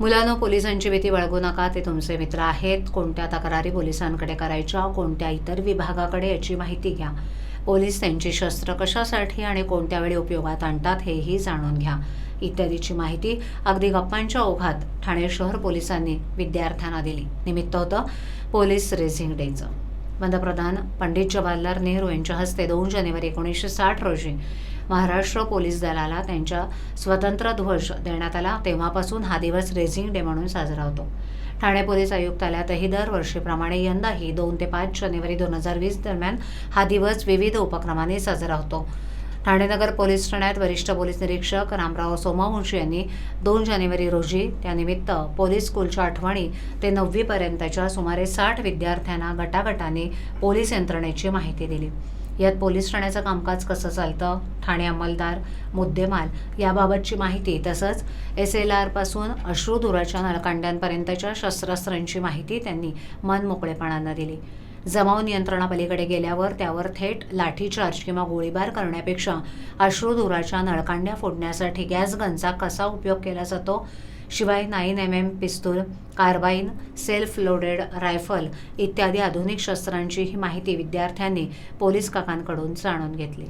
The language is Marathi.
मुलांनो पोलिसांची भीती बाळगू नका ते तुमचे मित्र आहेत. कोणत्या तक्रारी पोलिसांकडे करायच्या कोणत्या इतर विभागाकडे याची माहिती घ्या. पोलीस त्यांची शस्त्र कशासाठी आणि कोणत्या वेळी उपयोगात आणतात हेही जाणून घ्या. इत्यादीची माहिती अगदी गप्पांच्या ओघात ठाणे शहर पोलिसांनी विद्यार्थ्यांना दिली. निमित्त होतं पोलीस रेसिंग डेचं. पंतप्रधान पंडित जवाहरलाल नेहरू यांच्या हस्ते दोन जानेवारी एकोणीसशे साठ रोजी महाराष्ट्र पोलीस दलाला त्यांच्या स्वतंत्र ध्वज देण्यात आला. तेव्हापासून हा दिवस रेझिंग डे म्हणून साजरा होतो. ठाणे पोलीस आयुक्तालयातही दरवर्षीप्रमाणे यंदाही दोन ते पाच जानेवारी दोन हजार वीस दरम्यान हा दिवस विविध उपक्रमाने साजरा होतो. ठाणे नगर पोलीस ठाण्यात वरिष्ठ पोलीस निरीक्षक रामराव सोमावंशी यांनी दोन जानेवारी रोजी त्यानिमित्त पोलीस स्कूलच्या आठवणी ते नववीपर्यंतच्या सुमारे साठ विद्यार्थ्यांना गटागटाने पोलीस यंत्रणेची माहिती दिली. यात पोलीस ठाण्याचं कामकाज कसं चालतं ठाणे अंमलदार मुद्देमाल याबाबतची माहिती तसंच एस एल आरपासून अश्रुधुराच्या नळकांड्यांपर्यंतच्या शस्त्रास्त्रांची माहिती त्यांनी मनमोकळेपणानं दिली. जमाव नियंत्रणापलीकडे गेल्यावर त्यावर थेट लाठीचार्ज किंवा गोळीबार करण्यापेक्षा अश्रुधुराच्या नळकांड्या फोडण्यासाठी गॅस गनचा कसा उपयोग केला जातो? शिवाय नाईन एम एम पिस्तूल कार्बाईन सेल्फ लोडेड रायफल इत्यादी आधुनिक शस्त्रांची ही माहिती विद्यार्थ्यांनी पोलीस काकांकडून जाणून घेतली.